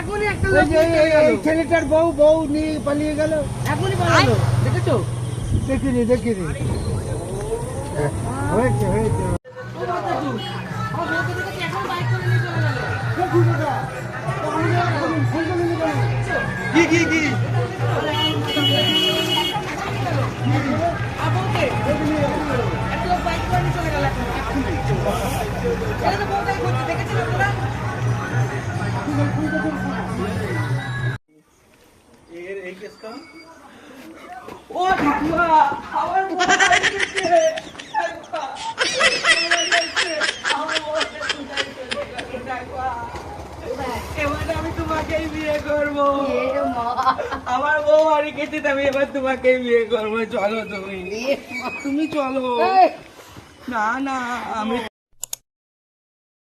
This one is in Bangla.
এই যে এই- এই ছেলেটার বউ বউ নিয়ে পালিয়ে গেল। এখনই পালালো দেখেছ? দেখিনি দেখিনি। হয়েছে হয়েছে। ও মাথা চুল আমার বউকে দেখে কি এখন বাইক করে নিয়ে চলে গেল। কি কি কি? আর বউকে একটা বাইক করে চলে গেল এখন। এখনই। এটা তো বউটাই করছে দেখেছিলেন তোরা ঠাকুমা। এবার আমি তোমাকেই বিয়ে করব আমার বউ বাড়ি গেছে আমি এবার তোমাকেই বিয়ে করব চলো তুমি তুমি চলো না না আমি